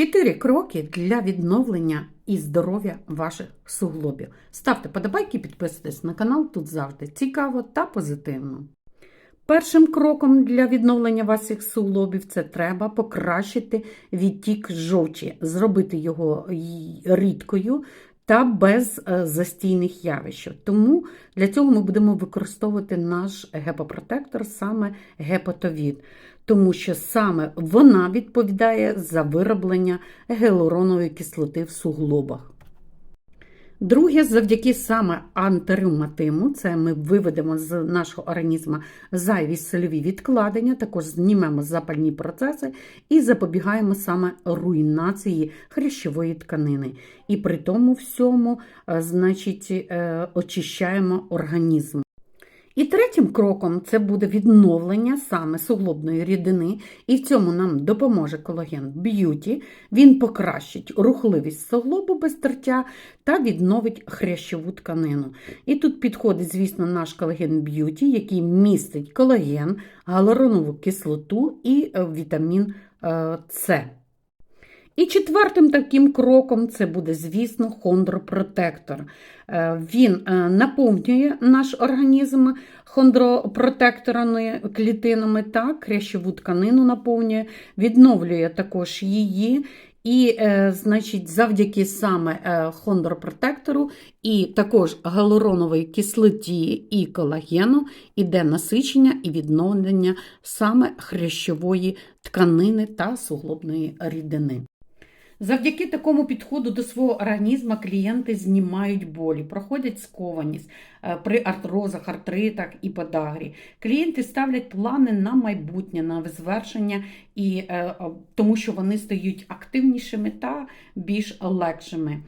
Чотири кроки для відновлення і здоров'я ваших суглобів. Ставте подобайки, підписуйтесь на канал, тут завжди цікаво та позитивно. Першим кроком для відновлення ваших суглобів це треба покращити відтік жовчі, зробити його рідкою та без е, застійних явищ. Тому для цього ми будемо використовувати наш гепопротектор, саме гепатовід, тому що саме вона відповідає за вироблення гіалуронової кислоти в суглобах. Друге, завдяки саме антиревматиму, це ми виведемо з нашого організму зайві сольові відкладення, також знімемо запальні процеси і запобігаємо саме руйнації хрящової тканини. І при тому всьому, е, значить, е, очищаємо організм. І третім кроком це буде відновлення саме суглобної рідини, і в цьому нам допоможе колаген б'юті. Він покращить рухливість суглобу без тертя та відновить хрящову тканину. І тут підходить, звісно, наш колаген б'юті, який містить колаген, галуронову кислоту і е, вітамін е, С. І четвертим таким кроком це буде, звісно, хондропротектор. Е, Він е, наповнює наш організм хондропротекторами клітинами, так, хрящову тканину наповнює, відновлює також її. І, е, значить, завдяки саме хондропротектору і також галуроновій кислоті і колагену іде насичення і відновлення саме хрящової тканини та суглобної рідини. Завдяки такому підходу до свого організму клієнти знімають болі, проходять скованість е, при артрозах, артритах і подагрі. Клієнти ставлять плани на майбутнє, на звершення, і, е, е, тому що вони стають активнішими та більш легшими.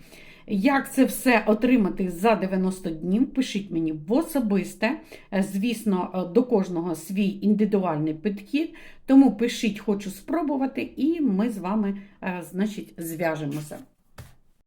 Як це все отримати за 90 днів? Пишіть мені в особисте. Е, Звісно, е, до кожного свій індивідуальний підхід. Тому пишіть, хочу спробувати, і ми з вами, е, значить, зв'яжемося.